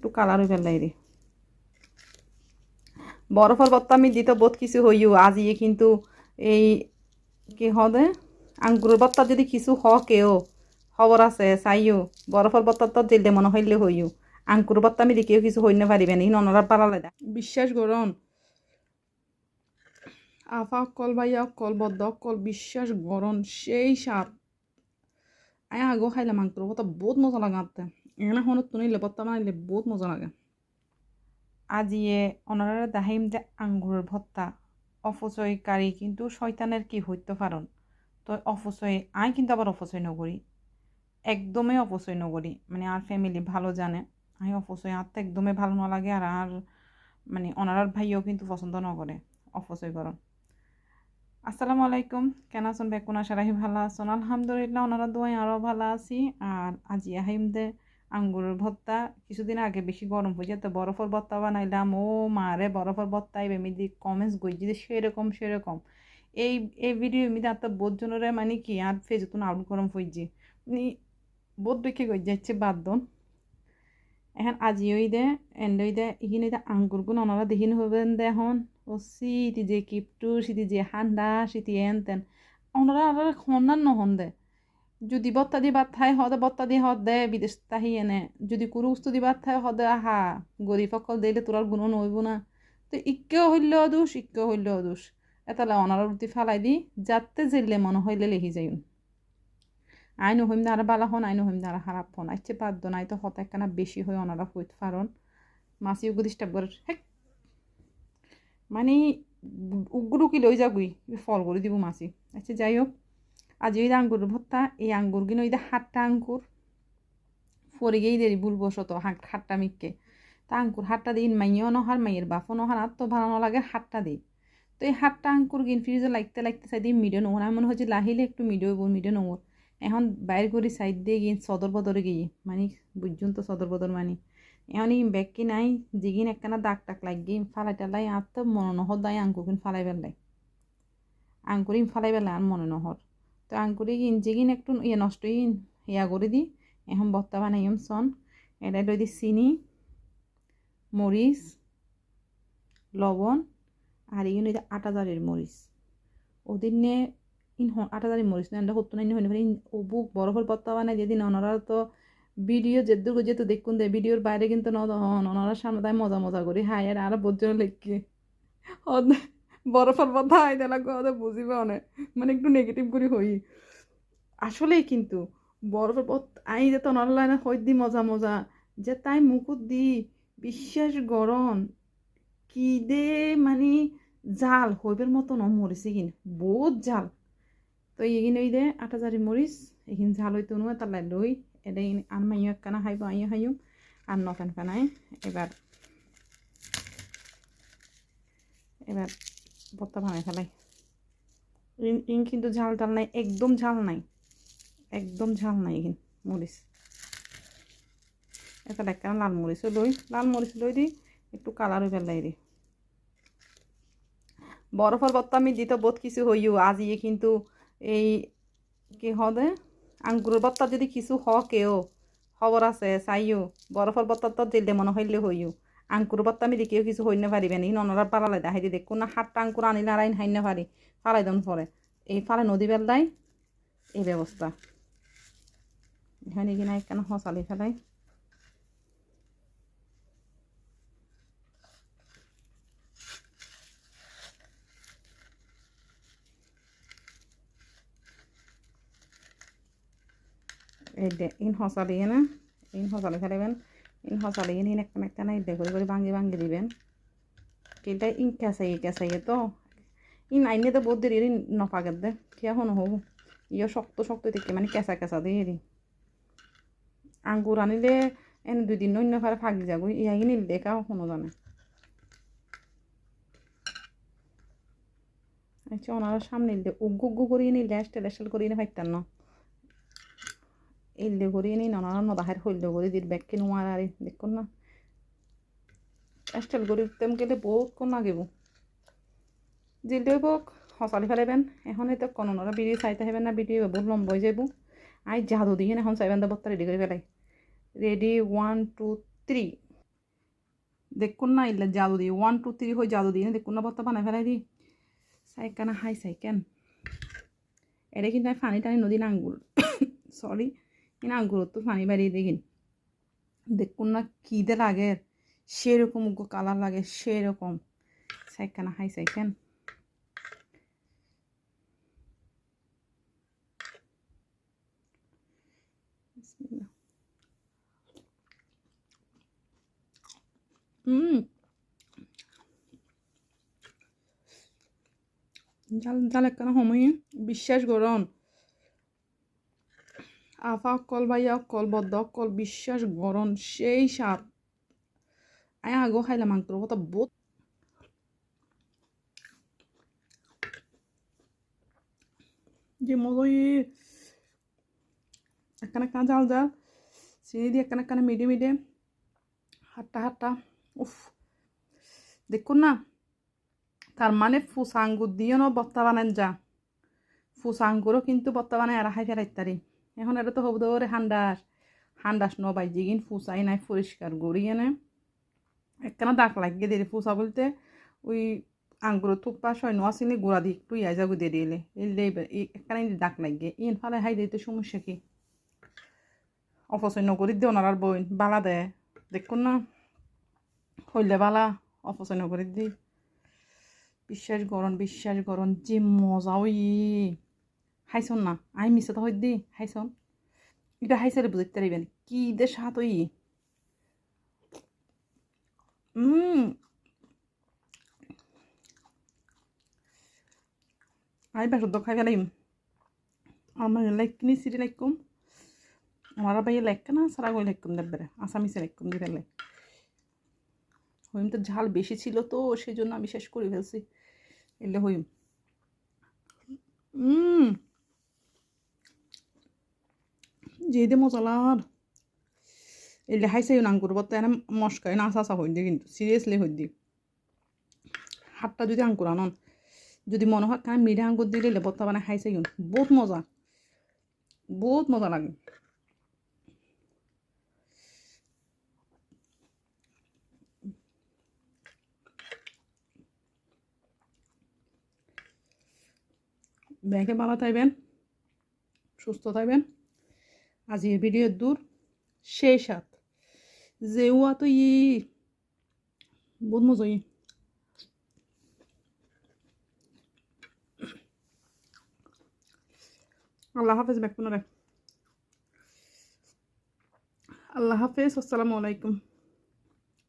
একটু কালারও ফেলাই রে। বরফের বত্তা আমি দিতে বহুত কিছু হইও আজিয়ে কিন্তু এই কি হদে আঙ্গুরের বত্তা যদি কিছু হ কেও খবর আছে, চাইও, বরফের বত্তা তো দিলে মনে হইলে হইও। আঙ্কুর বত্তা আমি দিকেও কিছু হইনে পারিবে নি, ননরা পালালে দা বিশ্বাস করুন আফা অকল ভাইয়া অকল বদ্ধ অকল বিশ্বাস গরম, সেই সাপ আয় আগো খাইলাম আঙ্কুর বত্তা, বহুত মজা লাগে আনতে এখানে হনো তুনিলে বত্তা বানাইলে বহুত মজা লাগে। আজিয়ে ওনারা দাহিম যে আঙ্গুরের ভত্তা অপচয়কারী কিন্তু শয়তানের কি হইতে পারন তো অপচয় আই কিন্তু আবার অপচয় নকরি একদমই অপচয় নকরি মানে আর ফ্যামিলি ভালো জানে। আমি অপচয় আর তো একদমই ভালো না লাগে আর আর মানে ওনারার ভাইও কিন্তু পছন্দ নকরে অপচয় করন আসসালামু আলাইকুম, কেন আছেন? বেকুন আশা রাখি ভালো আছেন? আলহামদুলিল্লাহ ওনারা দোয়াই আরও ভালো আছি। আর আজি আহিম দে আঙ্গুরের ভর্তা, কিছুদিন আগে বেশি গরম হয়ে যেত বরফের ভর্তা বানাইলাম। ও মারে বরফের ভর্তা এবার মিদি কমেন্টস গই যে সেরকম সেরকম। এই এই ভিডিও মিদি আর তো বোধ জনরে মানে কি, আর ফেজতুন আউট গরম মানে বোধ দেখে গই যাচ্ছে বাদ এখন আজি ওই দে এন্ড ওই দে ইখিনি দে আঙ্গুর গুণ ওনারা দেখিন হবেন দে এখন ও সিটি যে কিপটু সিটি যে হান্ডা সিটি এন তেন ওনারা আর হন্যান নহন দে। যদি বত্তা দি বাদ থাই হদে বত্তা দি হদ দে বিদেশ তাহি এনে। যদি কুরু উস্তু দি বাদ থাই হদে আহা, গরিব অকল দিলে তোরার গুণ নইব না। তো ইক্কেও হইল দোষ, ইক্কেও হইল দোষ। এতালে অনার উঠি ফালাই দি যাতে জিললে মনে হইলে লেহি যাইন। আই নহইম দ্বারা বালা হন আই নহইম দ্বারা খারাপ হন। আইছে বাদ্য নাই তো হত একখানা বেশি হয় ওনারা হইতে পারন মাসি উগু ডিস্টার্ব করে, হেক। মানে উগ্রু কি লই যাগুই ফল করে দিব মাসি। আচ্ছা যাই হোক। আজ ওই আঙ্গুর ভত্তা এই আঙ্গুর কিনে ওই হাটটা আঙ্কুর পরে গিয়ে দেরি ভুলবশত হাটটা মিককে তা আঙ্কুর হাটটা দিন মাইও নহার, মাইয়ের বাপও নহার, আর তো ভালো লাগে হাটটা দিই তো এই হাটটা আঙ্কুর গিন ফ্রিজে লাগতে লাগতে চাই দিই মিডিও নোংর মনে হচ্ছে লাহিলে একটু মিডিও মিডিও নোংর এখন বাইর করে সাইড দিয়ে গিয়ে সদর বদরে গিয়ে মানে বুঝুন তো সদর বদর মানে। এখন এই ব্যাগ কি নাই জিগিন একখানা দাগ টাক লাগি ফালাই টালাই, আর তো মনে নহর দায় আঙ্কুর কিন ফালাই বেলাই আঙ্কুর ইন ফালাই বেলাই আর মনে নহর। তো আঙ্কুরি ইন জিগিন একটু ইয়ে নষ্ট ইন ইয়া করে দি এখন বত্তা বানাইম সন এটা লই দি চিনি মরিচ লবণ আর ইন আটা জারের মরিচ ওদিনে ইন আটা জারি মরিচ না হতো না ইন ও বুক বরফের পত্তা বানাই যেদিন ওনারা তো ভিডিও যেদূর যেহেতু দেখুন দে ভিডিওর বাইরে কিন্তু নন সামনে তাই মজা মজা করি হাই আর বোঝানো লেখকে বরফের পত্তা হাই দেলা ওদের বুঝিবে অনেক। মানে একটু নেগেটিভ করে হই। আসলেই কিন্তু বরফের পথ আই যে তো অনলাইনে দি মজা মজা, যে তাই মুকুট দি, বিশ্বাস গরম কি দে মানে জাল, হইবের মতো ন মরিছে কিন বহুত জাল। তো এইগিন ওই দে আটা জারি মরিচ এইখিন ঝাল হইতো নো তার লাই লই এটা আর মাইও একখানা খাইব আইও খাইম আর নফেন ফেনাই এবার এবার ভর্তা বানাই ফেলাই। ইন কিন্তু ঝাল টাল নাই, একদম ঝাল নাই। একদম ঝাল নাই এখান, মরিচ। এটা একখানা লাল মরিচও লই, লাল মরিচ লই দি, একটু কালারও ফেলাই দি। বরফের ভর্তা আমি দিতে বহুত কিছু হইও, আজি কিন্তু এই কি হদে আঙ্গুরের ভর্তা যদি কিছু হ কেও খবর আছে, চাইও, বরফের ভর্তা তো দিলে মনে হইলে হইও। আঙ্কুর ভর্তা আমি দেখিও কিছু হইনে পারিবে নি। ননরা পালালে দেখাই দিয়ে দেখুন না হাটটা আঙ্কুর আনি আইন হাইনে পারি ফালাই দন পরে। এই ফালে নদী বেলায় এই ব্যবস্থা। এখানে কিনা একখানা হসালি ফেলাই। এই দে, ইন হসালি না ইন হসালি ফেলাইবেন। ইন হসালি ইন একটা একটা না ইদে করে করে ভাঙ্গি ভাঙ্গি দিবেন। কিলটা ইন কেসাইয়ে কেসাইয়ে তো। ইন আইনে তো বহুত দেরি নপাগের দে, কিয়া হনো হব ইয়ে শক্ত শক্ত দেখে মানে কেঁচা কেঁচা দিয়ে হেরি আঙ্গুর আনিলে এনে দুই দিন অন্য ফারে ফাগি যাব ইয়া নিলে দেখা কোনো জানে। আচ্ছা ওনারা সামনে নিলে উগ্গু উগ্গু করিয়ে নিলে স্টেল স্টেল করিয়ে ফাইতাম না? করিয়ে নিন ওনারা নদাহের হইল করে দিল ব্যাগকে নোয়ার আরে দেখুন না স্টেল করি তেম গেলে বহুত কোন লাগিব জিলদে বোক হসালি ফেলাইবেন এখন তো কোন ওনারা ভিডিও চাইতে হবেন না ভিডিও বহুত লম্বা হয়ে যাব আই জাদু দিয়ে এখন চাইবেন বত্তা রেডি করে ফেলাই রেডি ওয়ান টু থ্রি দেখুন না ইল্লা জাদু দিই ওয়ান টু থ্রি হয়ে জাদু না দেখুন না বত্তা বানাই ফেলাই দিই সাইকানা হাই সাইকেন এটা কিন্তু ফানি টানি নদী আঙ্গুর সরি কিন্তু আঙ্গুর তো ফানি বাড়িয়ে দেখিন। দেখুন না কী দে লাগে, সেরকম কালার লাগে, সেরকম। সাইকানা, হাই সাইকেন। জাল জাল একখানা সময়, বিশ্বাস করন। আফা অকল বাইয়া অকল বদ্ধ অকল বিশ্বাস গরম সেই সাপ। আয় আগো খাইলাম মাংসর কথা বহুত। যে মজই একখানা একখানা জাল জাল, চিনি দিয়ে একখানা একখানা মিডিয়ে মিডিয়ে হাট্টা হাট্টা উফ। দেখুন না তার মানে ফুস আঙ্গুর দিয়েও বত্তা বানান যা। ফুস আঙ্গুরও কিন্তু বত্তা বানায় আর হাই ফেরাই তারি এখন এটা তো হব ধরে হান্ডাস হান্ডাস ন বাই জিগিন ফুসাই নাই, পরিষ্কার গড়ি এনে একখানা দাগ লাগিয়ে দিলে ফুসা বলতে, ওই আঙ্গুর থুপ্পা সয় নোয়া চিনি গোড়া দিয়ে একটু ইয়া যাগু দিয়ে দিলে এলে। একখানা দাগ লাগিয়ে, ইন ফালে হাই দিতে সমস্যা কি? অপচয় নকরি দিয়ে ওনার বইন, বালা দেয় দেখুন না, হইলে বালা, অপচয় নকরি দি। বিশ্বাস গরম বিশ্বাস গরম যে মজা ওই। হাইছন না আই মিছে তো হই দি হাইছন এটা হাইসারে বুঝতে পারিবেন কি দে সাত ওই আই বেসর খাই ফেলাইম আমার লাইক সিটি লাইকুম আমার বাইয়ে লাইক না সারা গই লাইকুম দেবরে আসামিসে লাইকুম দিয়ে ফেলে হইম তো ঝাল বেশি ছিল তো সেই জন্য আমি শেষ করে ফেলছি এলে হইম হুম যে দে মশলার এলে হাইসাই আঙ্গুর বত্তা এনে মস্কাই না আসা হই দিয়ে কিন্তু সিরিয়াসলি হই দি হাতটা যদি আঙ্কুর আনন যদি মনে হয় কারণ মিঠা আঙ্গুর দিলে বত্তা বানায় খাইছে বহুত মজা বহুত মজা লাগে ব্যাংকে ভালো থাকবেন সুস্থ থাকবেন আজকের ভিডিও দূর সেই সাত। যেওয়া তো ই বহুত মজা আল্লাহ হাফেজ ব্যাক আল্লাহ হাফেজ, আসসালামু আলাইকুম।